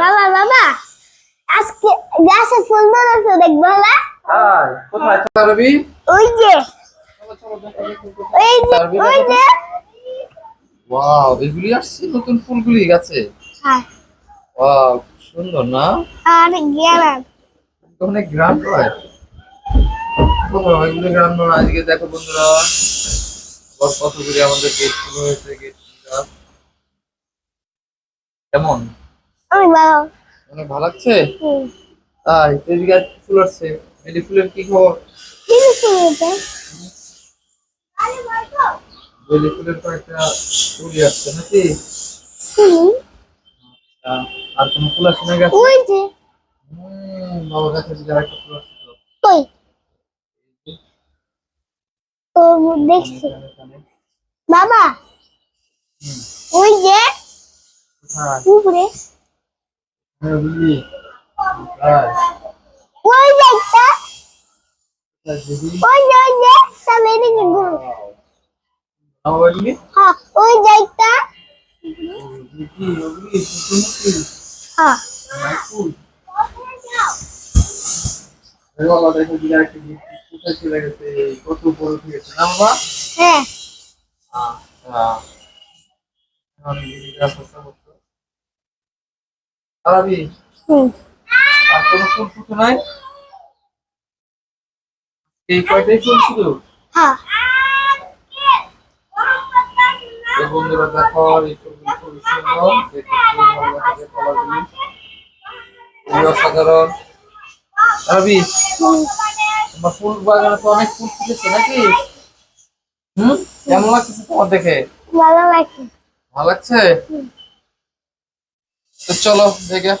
বাবা বাবা আজকে গাছে ফুল ধরেছে দেখব না কোথায় চলবি ওই যে চলো চলো দেখো দেখো দেখো। ওই যে ওই যে। ওয়াও এগুলি আসছে নতুন ফুলগুলি গাছে? হ্যাঁ। ওয়াও সুন্দর না? আর গেলাম ওখানে গ্রাম হয় এগুলো গ্রাম নয়। আজকে দেখো বন্ধুরা আমাদের গেট হয়েছে গেট কেমন? ওই বাবা অনেক ভালো লাগছে? তাই তো এদিকে ফুল আসছে। এদি ফুলের কি খবর? কি শুনতে বেলি ফুলের কয়েকটা ফুলই আসছে নাকি? শুনি আর কোনো ফুল আসছে না গেছে? ওই যে। বাবা গাছে দিকে আরেকটা ফুল আসছে তো। কই? ও দেখছি। বাবা। ওই যে? উপরে। হ্যাঁ? ওই যে একটা কোথায় দিদি? ওই যে ওই যে সব এদিকে ঘুরে? হ্যাঁ ওই যে একটা ওগুলি কি? ওগুলি সূর্যমুখী? হ্যাঁ না, ফুল? এই বাবা, দেখো দিকে আরেকটা gift কোথায় চলে গেছে? কত উপরে উঠে গেছে, না বাবা? হ্যাঁ আচ্ছা। আর কোনো ফুল ফুটে নাই? এই কয়টাই ফুল শুধু হ্যাঁ। বন্ধুরা দেখো এই ফুলগুলো খুবই সুন্দর দেখতে খুবই ভালো লাগে কলারগুলি খুবই অসাধারণ। আরবি তোমার ফুল বাগানে তো অনেক ফুল ফুটেছে নাকি? হুম? কেমন লাগছে তোমার দেখে? ভালো লাগছে। ভালো লাগছে? তো চলো দেখে